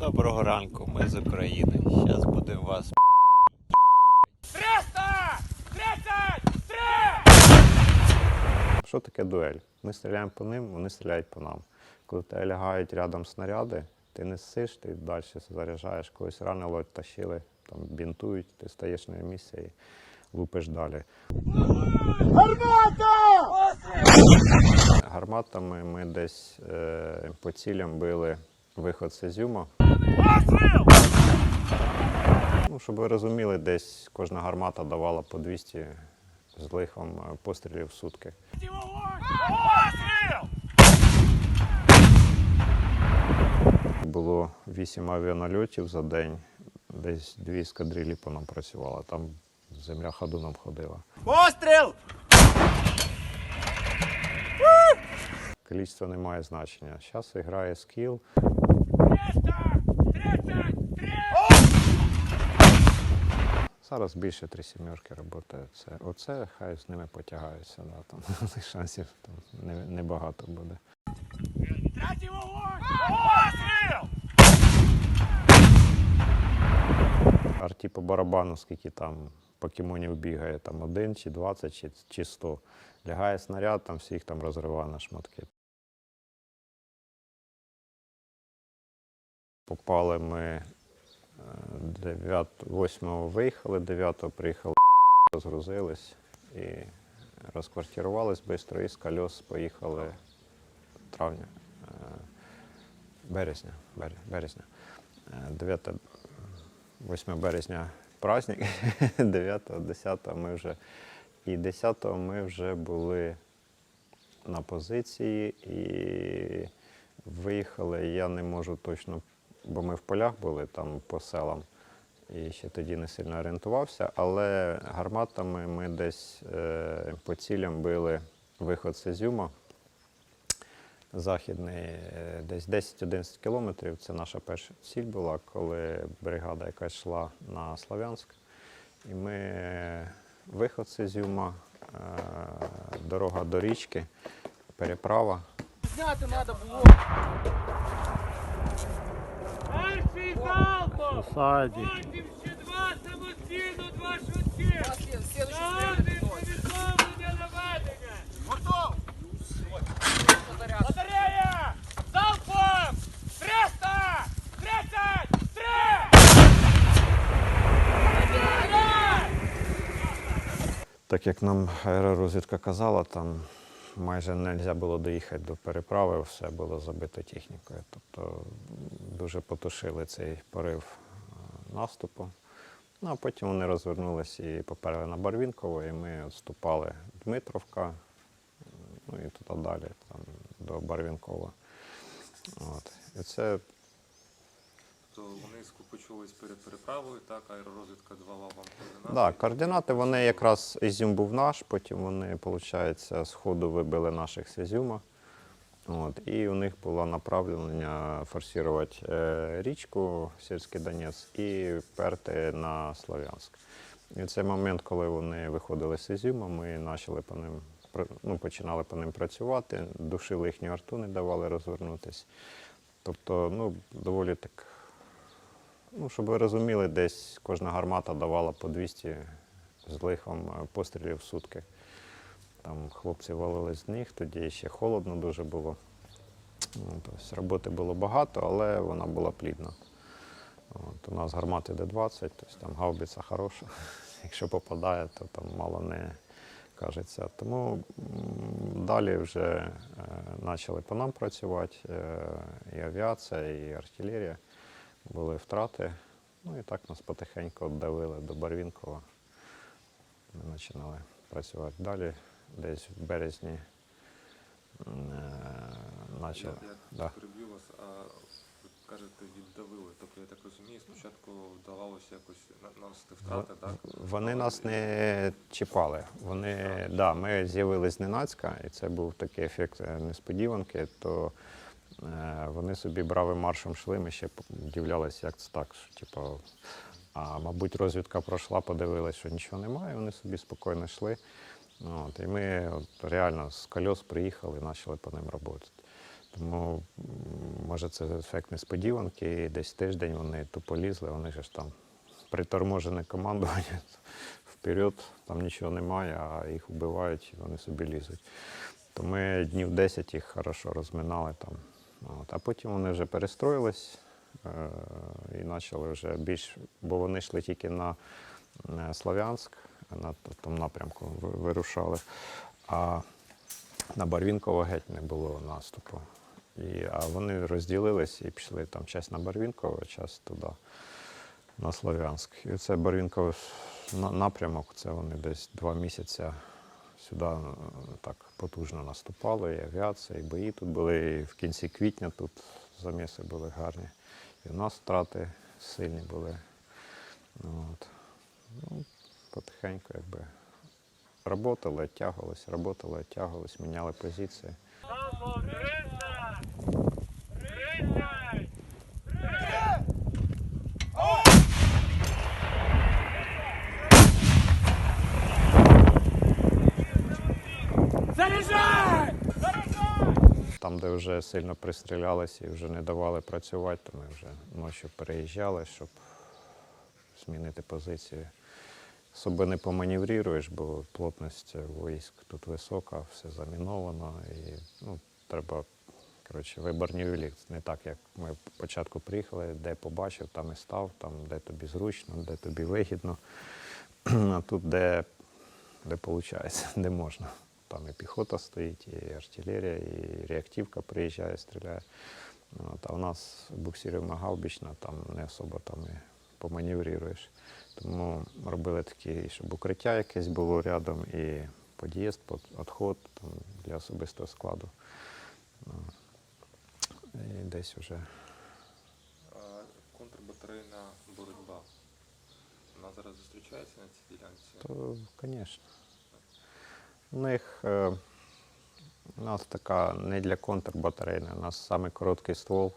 Доброго ранку, ми з України. Зараз будемо вас 300! 33! Що таке дуель? Ми стріляємо по ним, вони стріляють по нам. Коли тебе лягають рядом снаряди, ти не сиш, ти далі заряджаєш. Когось ранило, тащили, там бінтують, ти стаєш на місце і лупиш далі. Гармата! Гарматами ми десь е, по цілям били виход з Ізюма. Ну, щоб ви розуміли, десь кожна гармата давала по 200 з лихом е, пострілів в сутки. Було 8 авіанальотів за день, десь дві ескадрилі по нам працювали. Там земля ходуном ходила. Постріл! Кількість не має значення. Зараз грає скіл. 300! 33! Зараз більше три сімерки роботи. Це оце хай з ними потягаються. Да, там шансів там не- небагато буде. Третій вогонь! Постріл! Арті по барабану, скільки там покемонів бігає, там один чи 20 чи, чи 100. Лягає снаряд, там всіх там розриває на шматки. Попали ми 9, 8 виїхали, 9-го приїхали, розгрузились і розквартирувались швидко і з кольос поїхали травня, е, березня, березня. Е, 9 8 березня праздник, 9, 10 ми вже і 10 ми вже були на позиції і виїхали. Я не можу точно, бо ми в полях були там по селам. І ще тоді не сильно орієнтувався, але гарматами ми десь е, по цілям били виход з Ізюма. Західний е, десь 10-11 кілометрів. Це наша перша ціль була, коли бригада якась йшла на Слов'янськ. І ми е, виход з Ізюма, е, дорога до річки, переправа. Зняти треба було. Перший залпом! Саді. Потім ще два самостійно, два швидкі! Слідуючий Один стрільний. повідомлення наведення! Готов! Батарея! Залпом! 300! 33! Так як нам аеророзвідка казала, там майже не можна було доїхати до переправи, все було забито технікою. Тобто дуже потушили цей порив е, наступу. Ну, а потім вони розвернулися і поперли на Барвінково, і ми відступали Дмитровка, ну і туди далі, там, до Барвінкова. От. І це То вони скупочувались перед переправою, так, аеророзвідка давала вам координати. Да, координати вони якраз Ізюм був наш, потім вони, виходить, з ходу вибили наших з Ізюма. От, і у них було направлення форсувати е, річку Сільський Донець і перти на Слов'янськ. І в цей момент, коли вони виходили з Ізюма, ми почали по ним, ну, починали по ним працювати, душили їхню арту, не давали розвернутися. Тобто, ну, доволі так Ну, щоб ви розуміли, десь кожна гармата давала по 200 з лихом е, пострілів в сутки. Там хлопці валили з них, тоді ще холодно дуже було. Ну, Тобто роботи було багато, але вона була плідна. От, у нас гармати Д-20, тобто там гаубиця хороша. Якщо попадає, то там мало не кажеться. Тому далі вже е, почали по нам працювати е, і авіація, і артилерія були втрати. Ну і так нас потихеньку давили до Барвінкова. Ми починали працювати далі. Десь в березні е. Я, я Да. переб'ю вас, а ви кажете, віддавили. Тобто, я так розумію, спочатку вдавалося якось на- втрати, так? Вони нас не чіпали. Вони, да, ми з'явились зненацька, і це був такий ефект е, несподіванки. То е, вони собі бравим маршем йшли, ми ще удивлялися, як це так. Що, типу, а мабуть, розвідка пройшла, подивилась, що нічого немає, вони собі спокійно йшли. От, і ми от, реально з кольос приїхали і почали по ним працювати. Тому може це ефект несподіванки, і десь тиждень вони тупо лізли, вони ж там приторможене командування вперед, там нічого немає, а їх вбивають і вони собі лізуть. То ми днів 10 їх хорошо розминали там. От. А потім вони вже перестроїлись е- і почали вже більш, бо вони йшли тільки на е, Слов'янськ, на тому напрямку вирушали. А на Барвінково геть не було наступу. І, а вони розділились і пішли там час на Барвінково, час туди, на Слов'янськ. І це Барвінковий напрямок, це вони десь два місяці сюди так потужно наступали, і авіація, і бої тут були, і в кінці квітня тут заміси були гарні. І в нас втрати сильні були. От. Ну, потихеньку якби работали, оттягувались, работали, оттягувались, міняли позиції. Заряжай! Там, де вже сильно пристрілялися і вже не давали працювати, то ми вже ночі переїжджали, щоб змінити позицію. Особи не поманевруєш, бо плотність військ тут висока, все заміновано. І ну, треба коротше, виборні вілік. Не так, як ми спочатку приїхали, де побачив, там і став, там, де тобі зручно, де тобі вигідно. А тут, де, де виходить, де можна. Там і піхота стоїть, і артилерія, і реактивка приїжджає, стріляє. От, а у нас буксирівна гаубічна, там не особо там і поманевруєш. Тому робили такі, щоб укриття якесь було рядом, і під'їзд, відход для особистого складу. Ну, І десь вже контрбатарейна боротьба. Вона зараз зустрічається на цій ділянці. То, звісно. У них е, у нас така не для контрбатарейна, у нас саме короткий ствол,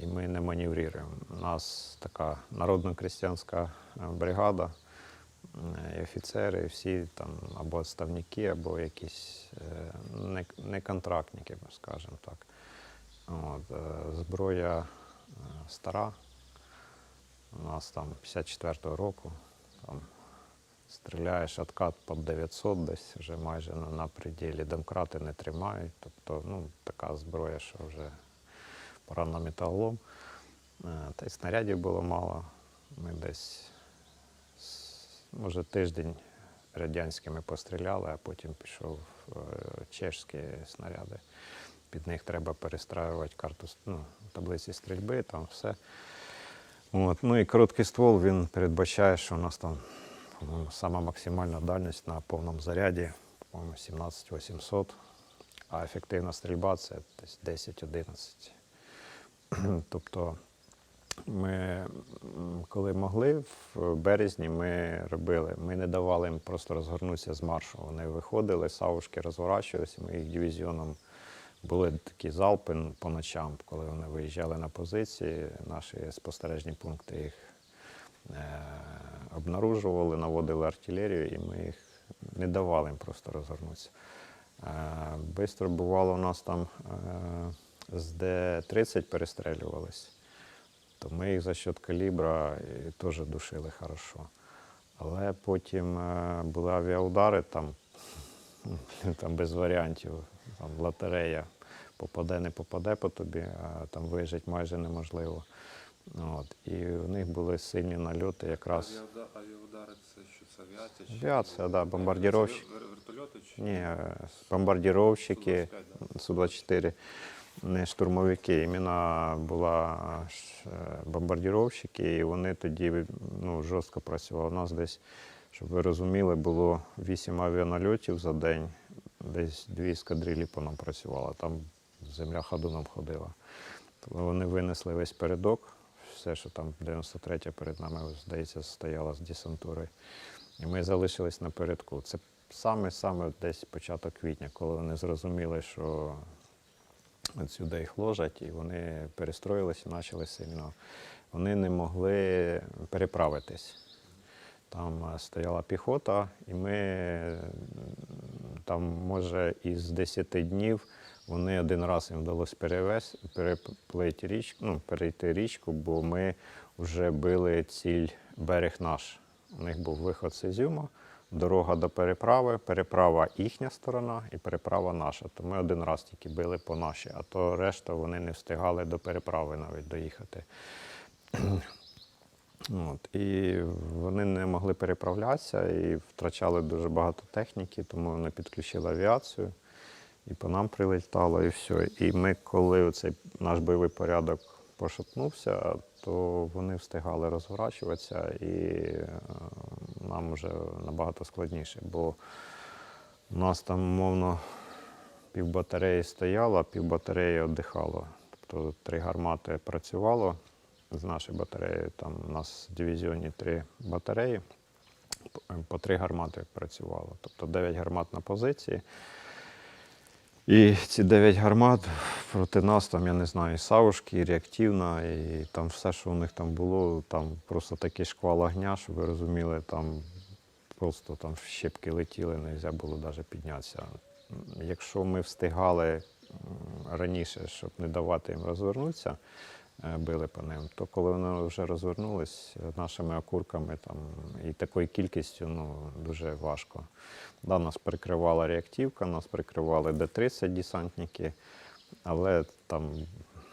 і ми не маневруємо. У нас така народно-крестьянська е, бригада, е, і офіцери, і всі там або відставники, або якісь е, не, контрактники, скажімо так. От, зброя стара. У нас там 54-го року. Там стріляєш откат під 900 десь вже майже на, пределі. Домкрати не тримають. Тобто, ну, така зброя, що вже пора на металолом. Е, Та й снарядів було мало. Ми десь, може, тиждень радянськими постріляли, а потім пішов е, чешські снаряди. Під них треба перестраювати карту, ну, таблиці стрільби, там все. От. Ну і короткий ствол він передбачає, що у нас там сама максимальна дальність на повному заряді, по-моєму, 17 800, а ефективна стрільба це десь 10-11. тобто ми, коли могли, в березні ми робили, ми не давали їм просто розгорнутися з маршу. Вони виходили, савушки розворачувалися, ми їх дивізіоном були такі залпи по ночам, коли вони виїжджали на позиції, наші спостережні пункти їх е, обнаружували, наводили артилерію, і ми їх не давали їм просто розгорнутися. Е, Бистро бувало у нас там е, з Д-30 перестрелювались, то ми їх за счет калібра теж душили хорошо. Але потім е, були авіаудари, там, там без варіантів, там лотерея попаде, не попаде по тобі, а там вижити майже неможливо. От. І в них були сильні нальоти якраз. Авіаудари це що це авіація? чи- Авіація, да, вер- Вертольоти чи Ні, бомбардировщики Су-25, Су-24, не штурмовики. Іменно була е, і вони тоді ну, жорстко працювали. У нас десь, щоб ви розуміли, було 8 авіанальотів за день, десь дві ескадрилі по нам працювали. Там земля ходуном ходила. Тобто вони винесли весь передок, все, що там 93-я перед нами, здається, стояла з десантурою. І ми залишились напередку. Це саме-саме десь початок квітня, коли вони зрозуміли, що сюди їх ложать, і вони перестроїлися і почали сильно. Вони не могли переправитись. Там е, стояла піхота, і ми там, може, із 10 днів Вони один раз їм вдалося перевез, переплити річку, ну, перейти річку, бо ми вже били ціль берег наш. У них був виход з Ізюма, дорога до переправи, переправа їхня сторона і переправа наша. То ми один раз тільки били по нашій, а то решта вони не встигали до переправи навіть доїхати. От, і вони не могли переправлятися і втрачали дуже багато техніки, тому вони підключили авіацію, і по нам прилетало, і все. І ми, коли цей наш бойовий порядок пошатнувся, то вони встигали розворачуватися, і е, нам вже набагато складніше, бо у нас там, мовно, півбатареї стояло, а півбатареї віддихало. Тобто три гармати працювало з нашої батареї. Там у нас в дивізіоні три батареї, по- три гармати працювало. Тобто 9 гармат на позиції. І ці дев'ять гармат проти нас, там, я не знаю, і савушки, і реактивна, і там все, що у них там було, там просто такий шквал огня, щоб ви розуміли, там просто там щепки летіли, не можна було навіть піднятися. Якщо ми встигали раніше, щоб не давати їм розвернутися, били по ним, то коли вони вже розвернулись е, нашими окурками там, і такою кількістю ну, дуже важко. Да, нас прикривала реактивка, нас прикривали Д-30 десантники, але там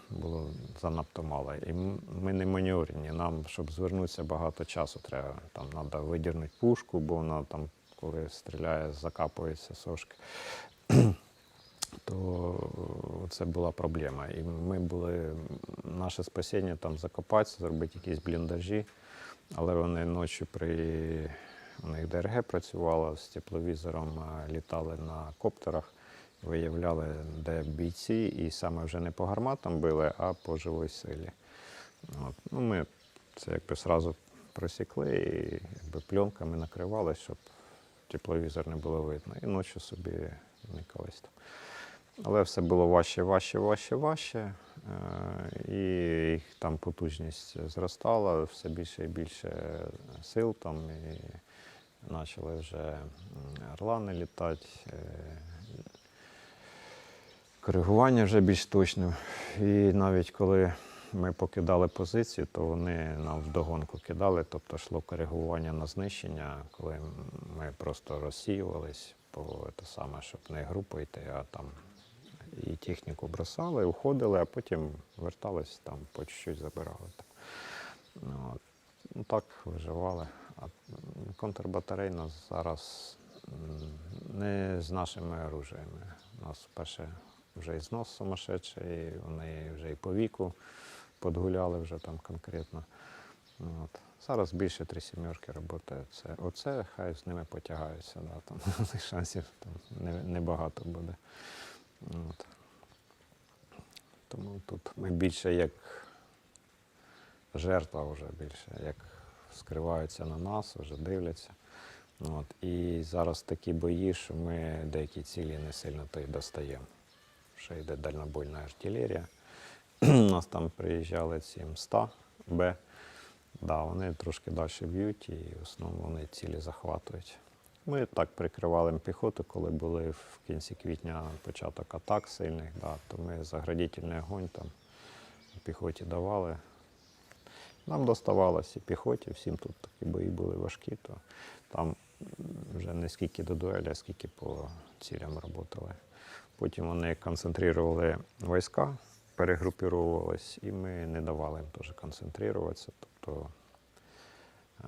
було занадто мало. І ми не маневрені. Нам, щоб звернутися, багато часу треба. Там треба видірнути пушку, бо вона там, коли стріляє, закапується сошки. То це була проблема. І ми були, наше спасіння там закопатися, зробити якісь бліндажі, але вони ночі при у них ДРГ працювала з тепловізором, літали на коптерах, виявляли, де бійці, і саме вже не по гарматам били, а по живій силі. От. Ну, ми це якби сразу просікли і якби пленками накривали, щоб тепловізор не було видно. І ночі собі никались там. Але все було важче, важче, важче, важче. Е, І їх там потужність зростала, все більше і більше сил там. І почали вже орлани літати, е, коригування вже більш точне. І навіть коли ми покидали позицію, то вони нам вдогонку кидали, тобто йшло коригування на знищення, коли ми просто розсіювались по те саме, щоб не групою йти, а там і техніку бросали, уходили, а потім вертались там по чуть-чуть забирали. Ну. Ну, так виживали. А контрбатарейна зараз не з нашими оружиями. У нас перше вже і знос сумасшедший, вони вже і по віку подгуляли вже там конкретно. Ну, От. Зараз більше три сімерки працює. Це, оце хай з ними потягаються. Да, там, шансів там не- небагато буде. От. Тому тут ми більше як жертва вже більше, як скриваються на нас, вже дивляться. От. І зараз такі бої, що ми деякі цілі не сильно то й достаємо. Ще йде дальнобойна артилерія. У нас там приїжджали ці МСТА Б. Да, вони трошки далі б'ють і в основному вони цілі захватують. Ми так прикривали піхоту, коли були в кінці квітня початок атак сильних, да, то ми заградительний огонь там піхоті давали. Нам доставалося і піхоті, всім тут такі бої були важкі, то там вже не скільки до дуелі, а скільки по цілям працювали. Потім вони концентрували війська, перегрупувались, і ми не давали їм теж концентруватися. Тобто е,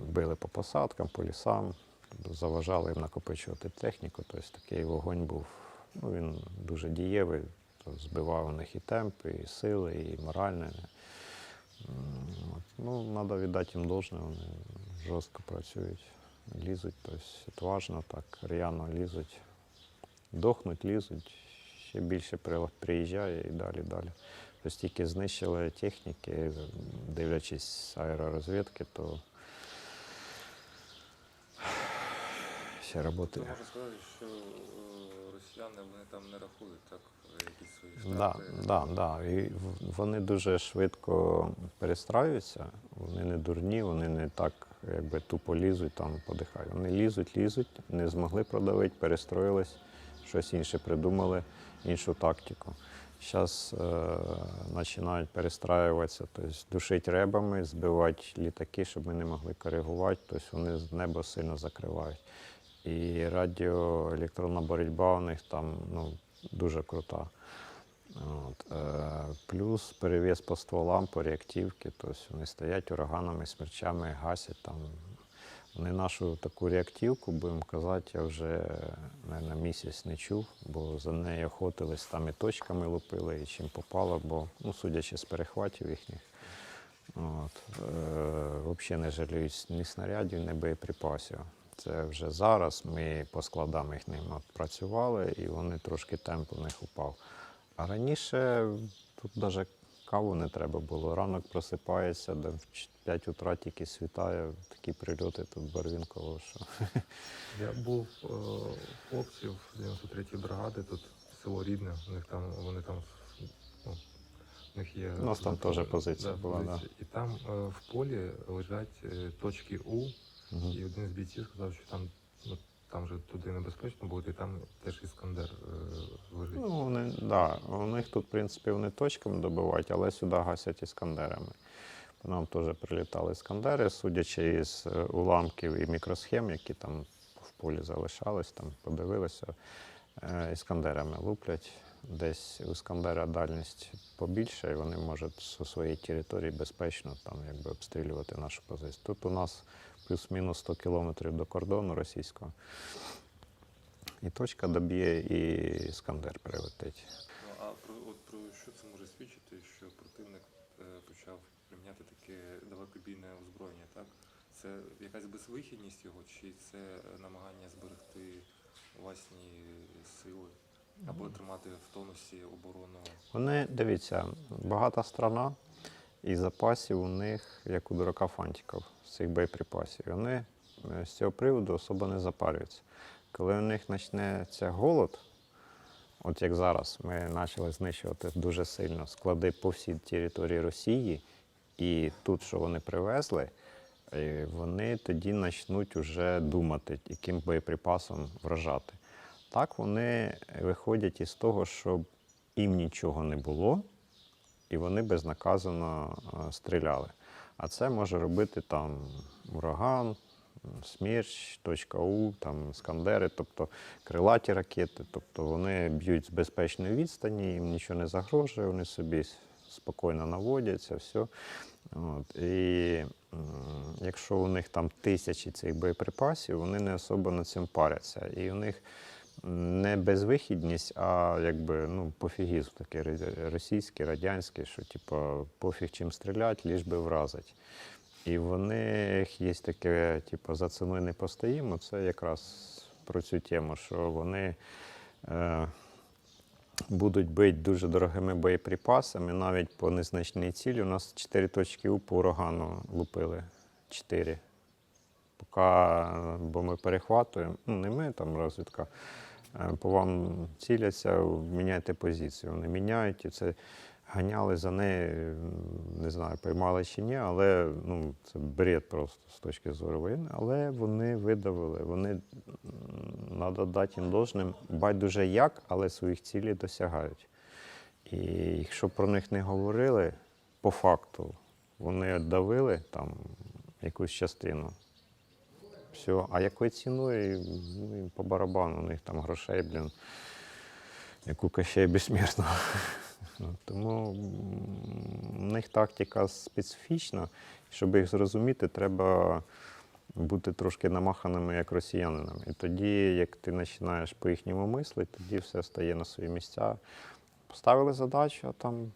били по посадкам, по лісам, заважали їм накопичувати техніку. Тобто такий вогонь був, ну, він дуже дієвий, збивав у них і темп, і сили, і моральне. Ну, треба віддати їм должне, вони жорстко працюють, лізуть, тобто відважно, так, рьяно лізуть, дохнуть, лізуть, ще більше приїжджає і далі, далі. Тобто тільки знищили техніки, дивлячись аеророзвідки, то ще роботи. То можна сказати, що е, росіяни вони там не рахують так якісь свої Да, да, да. І вони дуже швидко перестраюються, вони не дурні, вони не так якби тупо лізуть, там подихають. Вони лізуть, лізуть, не змогли продавити, перестроїлись, щось інше придумали. іншу тактику. Зараз е, починають перестраюватися, тобто душить ребами, збивати літаки, щоб ми не могли коригувати, тобто вони небо сильно закривають. І радіоелектронна боротьба у них там ну, дуже крута. От, е, плюс перевес по стволам, по реактивці, тобто вони стоять ураганами, смерчами, гасять там. Вони нашу таку реактивку, будемо казати, я вже на місяць не чув, бо за нею охотились, там і точками лупили, і чим попало, бо, ну, судячи з перехватів їхніх, от, е, взагалі не жаліють ні снарядів, ні боєприпасів. Це вже зараз ми по складам їх ним працювали, і вони трошки темп у них упав. А раніше тут навіть каву не треба було. Ранок просипається, де в 5 утра тільки світає, такі прильоти тут Барвінково, що Я був е, хлопців 93-ї бригади, тут село Рідне, у них там, вони там, ну, у них є... У нас там теж позиція була, да. І там е, в полі лежать е, точки У, і один з бійців сказав, що там, ну, там же туди небезпечно бути, і там теж іскандер е, лежить. Ну, вони, да, у них тут, в принципі, вони точками добивають, але сюди гасять іскандерами. По нам теж прилітали іскандери, судячи із е, уламків і мікросхем, які там в полі залишались, там подивилися, е, іскандерами луплять. Десь у іскандера дальність побільша, і вони можуть зі своєї території безпечно там, якби, обстрілювати нашу позицію. Тут у нас плюс-мінус 100 кілометрів до кордону російського. І точка доб'є, і іскандер прилетить. Ну, а про, от про що це може свідчити, що противник е, почав приміняти таке далекобійне озброєння, так? Це якась безвихідність його, чи це намагання зберегти власні сили або тримати в тонусі оборону? Вони, дивіться, багата страна, і запасів у них, як у дурака фантиків, з цих боєприпасів. Вони е, з цього приводу особо не запарюються. Коли у них почнеться голод, от як зараз ми почали знищувати дуже сильно склади по всій території Росії, і тут, що вони привезли, е, вони тоді почнуть вже думати, яким боєприпасом вражати. Так вони виходять із того, щоб їм нічого не було, і вони безнаказано е, стріляли. А це може робити там ураган, смерч, точка У, там скандери, тобто крилаті ракети. Тобто вони б'ють з безпечної відстані, їм нічого не загрожує, вони собі спокійно наводяться, все. От. І якщо у них там тисячі цих боєприпасів, вони не особо над цим паряться. І у них не безвихідність, а якби ну, пофігізм такий російський, радянський, що типу, пофіг чим стрілять, ліж би вразить. І в них є таке, типу, за ціною не постоїмо. Це якраз про цю тему, що вони е, будуть бити дуже дорогими боєприпасами, навіть по незначній цілі. У нас чотири точки У по урагану лупили. Чотири. Поки, бо ми перехватуємо, ну не ми, там розвідка, по вам ціляться, міняйте позицію. Вони міняють і це ганяли за нею, не знаю, поймали чи ні, але ну, це бред просто з точки зору воєнної. Але вони видавили, вони треба дати їм должним, байдуже як, але своїх цілей досягають. І якщо про них не говорили, по факту вони давили там якусь частину. Все. А якою ціною, ну, їм по барабану, у них там грошей, блін, як у Кощея безсмертного. Ну, Тому у них тактика специфічна. Щоб їх зрозуміти, треба бути трошки намаханими як росіянинами. І тоді, як ти починаєш по їхньому мислити, тоді все стає на свої місця. Поставили задачу, а там,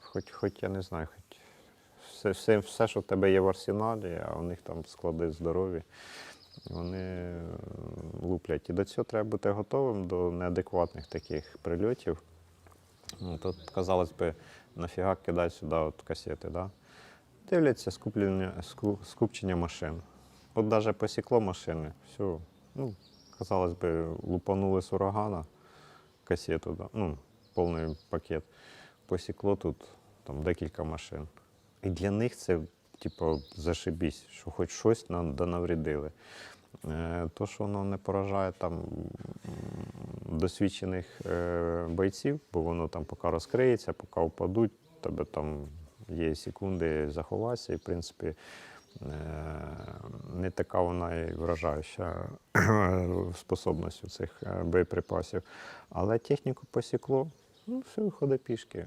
хоч, хоч я не знаю, все, все, все, що в тебе є в арсеналі, а у них там склади здорові. Вони е, луплять. І до цього треба бути готовим до неадекватних таких прильотів. Ну, тут, казалось би, нафіга кидати сюди от касети, да? Дивляться скуплення, ску- скупчення машин. От навіть посікло машини, все. Ну, казалось би, лупанули з урагана касету, да? ну, повний пакет. Посікло тут там, декілька машин. І для них це, типу, зашибісь, що хоч щось нам да навредили. Е, То, що воно не поражає там досвідчених е, бойців, бо воно там поки розкриється, поки впадуть, тебе там є секунди заховатися, і в принципі е, не така вона і вражаюча способність у цих боєприпасів. Але техніку посікло, ну все, ходи пішки.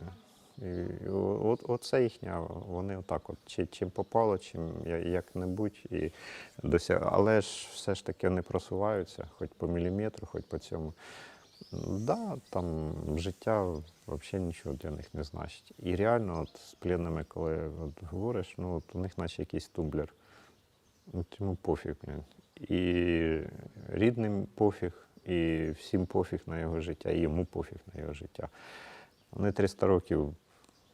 І от, оце їхня, вони отак, от, чи, чим попало, чим як-небудь. І досяг... Але ж все ж таки вони просуваються, хоч по міліметру, хоч по цьому. Да, там життя взагалі нічого для них не значить. І реально, от з пленними, коли от говориш, ну от у них наче якийсь тумблер. От йому пофіг. І рідним пофіг, і всім пофіг на його життя, і йому пофіг на його життя. Вони 300 років,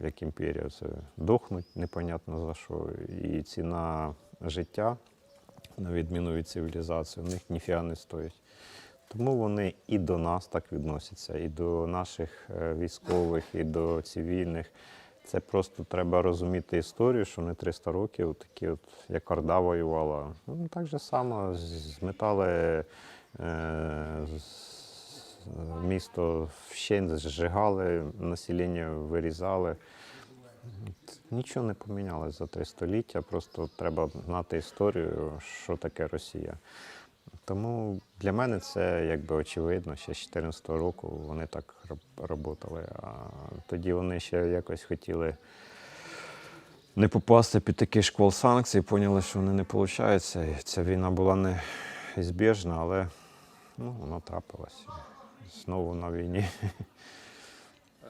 як імперія, це дохнуть непонятно за що. І ціна життя, на відміну від цивілізації, у них ніфіга не стоїть. Тому вони і до нас так відносяться, і до наших е, військових, і до цивільних. Це просто треба розуміти історію, що вони 300 років, такі от, як Орда воювала. Ну, так же само зметали е, з- місто вщент, зжигали, населення вирізали. Нічого не помінялось за три століття, просто треба знати історію, що таке Росія. Тому для мене це якби очевидно, ще з 2014 року вони так працювали. А тоді вони ще якось хотіли не попасти під такий шквал санкцій, поняли, що вони не виходить. І ця війна була неізбіжна, але ну, воно трапилось. Знову на війні. Е,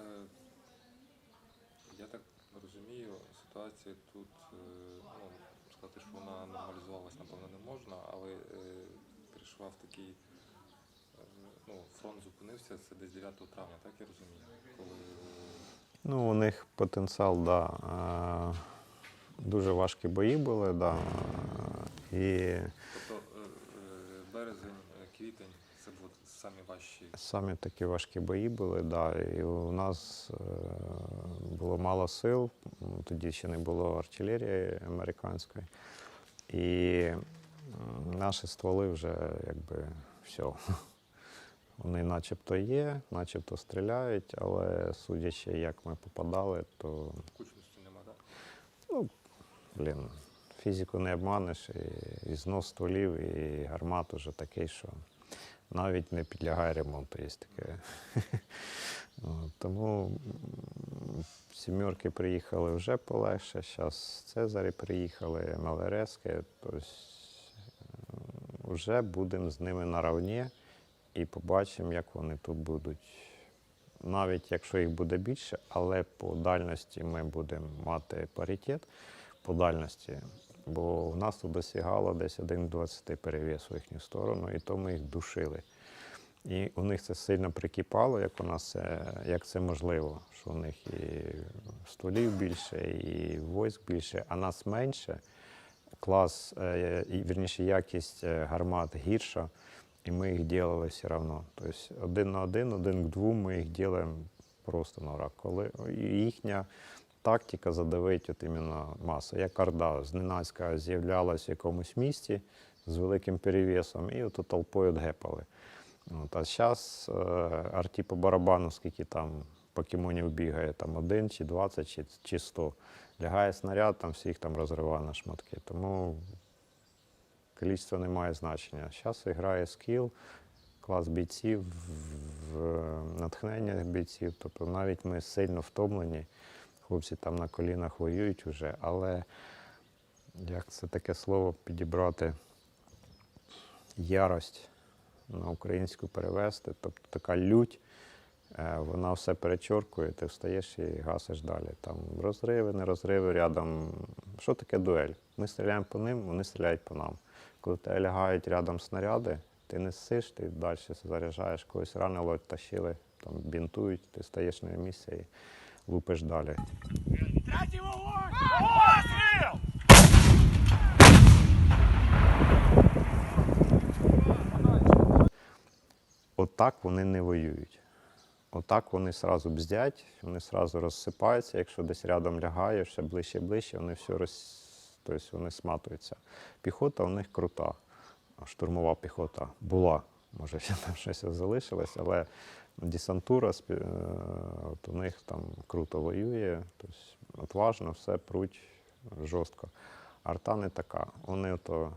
Я так розумію, ситуація тут, е, ну, сказати, що вона нормалізувалась, напевно, не можна, але е, прийшла в такий, ну, фронт зупинився, це десь 9 травня, так я розумію, коли Ну, у них потенціал, да. Дуже важкі бої були, да. І Тобто березень, е, квітень це були самі важчі. самі такі важкі бої були, да. І у нас е, було мало сил, тоді ще не було артилерії американської. І наші стволи вже якби все. Вони начебто є, начебто стріляють, але судячи, як ми попадали, то Кучності нема, так? Ну, блін, фізику не обманеш, і, і знос стволів, і гармат уже такий, що навіть не підлягає ремонту, є таке. Тому сімерки приїхали вже полегше, зараз Цезарі приїхали, тобто вже будемо з ними наравні і побачимо, як вони тут будуть навіть якщо їх буде більше, але по дальності ми будемо мати паритет по дальності. Бо в нас тут досягало десь 1,20 перевес у їхню сторону, і то ми їх душили. І у них це сильно прикипало, як у нас це, як це можливо, що у них і стволів більше, і войск більше, а нас менше. Клас, е, вірніше, якість е, гармат гірша, і ми їх робили все одно. Тобто один на один, один к двом ми їх робимо просто на рак. Коли їхня тактика задавить от іменно масу. Як Орда зненацька з'являлась в якомусь місті з великим перевесом, і от толпою гепали. От, а зараз е, арті по барабану, скільки там покемонів бігає, там один чи 20 чи, чи 100. Лягає снаряд, там всіх там розриває на шматки. Тому кількість не має значення. Зараз грає скіл, клас бійців, в- натхнення бійців. Тобто навіть ми сильно втомлені. Хлопці там на колінах воюють вже, але як це таке слово підібрати? Ярость на українську перевести, тобто така лють, е, вона все перечоркує, ти встаєш і гасиш далі. Там розриви, не розриви рядом. Що таке дуель? Ми стріляємо по ним, вони стріляють по нам. Коли тебе лягають рядом снаряди, ти не сиш, ти далі заряджаєш, когось ранило, тащили, там бінтують, ти стаєш на місце і лупиш далі. Третій вогонь! Постріл! Отак вони не воюють. Отак вони сразу бздять, вони сразу розсипаються. Якщо десь рядом лягаєш, все ближче і ближче, вони все роз... тобто вони сматуються. Піхота у них крута. штурмова піхота була. Може, там щось залишилось, але десантура е, от у них там круто воює, тобто отважно, все пруть жорстко. Арта не така. Вони то,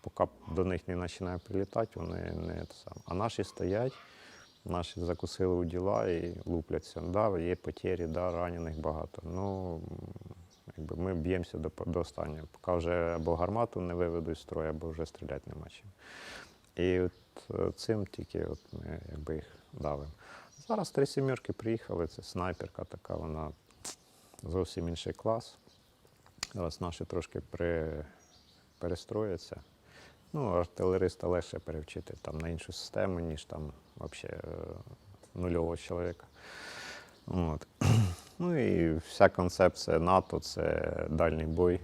поки до них не починає прилітати, вони не те саме. А наші стоять, наші закусили у діла і лупляться. Да, є потері, да, ранених багато. Ну, якби ми б'ємося до, до останнього, поки вже або гармату не виведуть з строю, або вже стріляти нема чим. І от е, цим тільки от ми якби їх давимо. Зараз три сімерки приїхали, це снайперка така, вона зовсім інший клас. Зараз наші трошки при, перестрояться. Ну, артилериста легше перевчити там, на іншу систему, ніж там взагалі нульового чоловіка. От. Ну і вся концепція НАТО це дальній бой.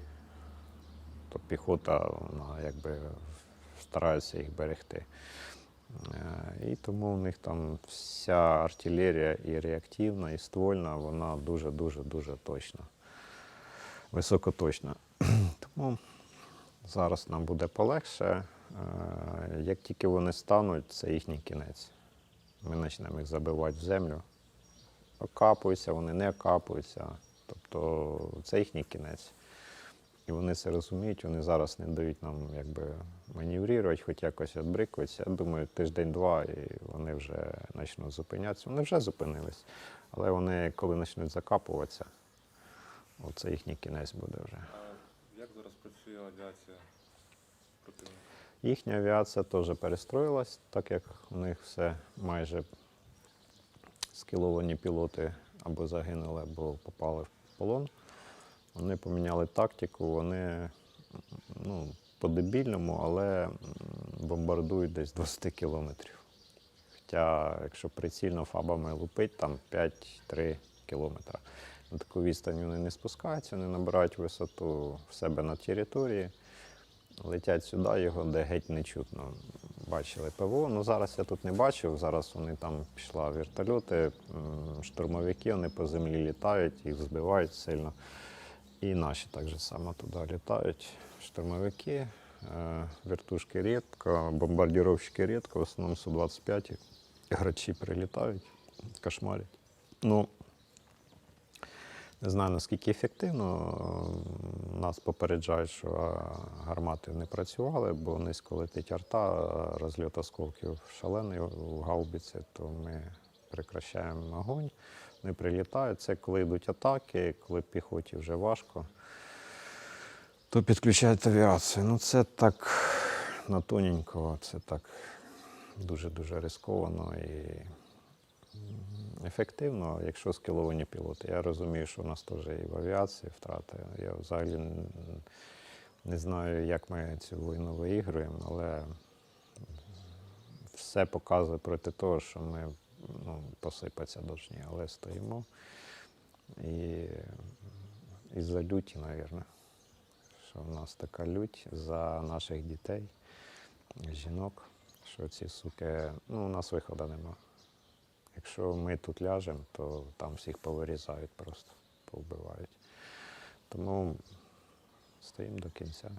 То піхота, вона якби старається їх берегти. Е, І тому у них там вся артилерія і реактивна, і ствольна, вона дуже-дуже дуже точна, високоточна. Тому зараз нам буде полегше. Е, Як тільки вони стануть, це їхній кінець. Ми почнемо їх забивати в землю. Окапуються, вони не окапуються. Тобто це їхній кінець. І вони це розуміють, вони зараз не дають нам якби маневрувати, хоч якось відбрикуватися. Я думаю, тиждень-два і вони вже почнуть зупинятися. Вони вже зупинились. Але вони, коли почнуть закапуватися, оце їхній кінець буде вже. А як зараз працює авіація противника? Їхня авіація теж перестроїлась, так як у них все майже скіловані пілоти або загинули, або попали в полон. Вони поміняли тактику, вони ну, по-дебільному, але бомбардують десь 20 кілометрів. Хоча, якщо прицільно фабами лупить, там 5-3 кілометри. На таку відстань вони не спускаються, вони набирають висоту в себе на території, летять сюди, його де геть не чутно. Бачили ПВО. Ну зараз я тут не бачив. Зараз вони там пішла вертольоти, штурмовики, вони по землі літають, їх збивають сильно. І наші так же само туди літають. Штурмовики, е, вертушки рідко, бомбардировщики рідко, в основному Су-25 грачі прилітають, кошмарять. Ну, не знаю наскільки ефективно. Е, Нас попереджають, що е, гармати не працювали, бо низько летить арта, розльот осколків шалений у гаубиці, то ми прекращаємо огонь. Вони прилітають. Це коли йдуть атаки, коли піхоті вже важко, то підключають авіацію. Ну це так на тоненького, це так дуже-дуже ризиковано і ефективно, якщо скіловані пілоти. Я розумію, що у нас теж і в авіації втрати. Я взагалі не знаю, як ми цю війну виігруємо, але все показує проти того, що ми ну, посипатися повинні, але стоїмо. І, і за люті, мабуть, що в нас така лють за наших дітей, жінок, що ці суки, ну, у нас виходу нема. Якщо ми тут ляжемо, то там всіх повирізають просто, повбивають. Тому стоїмо до кінця.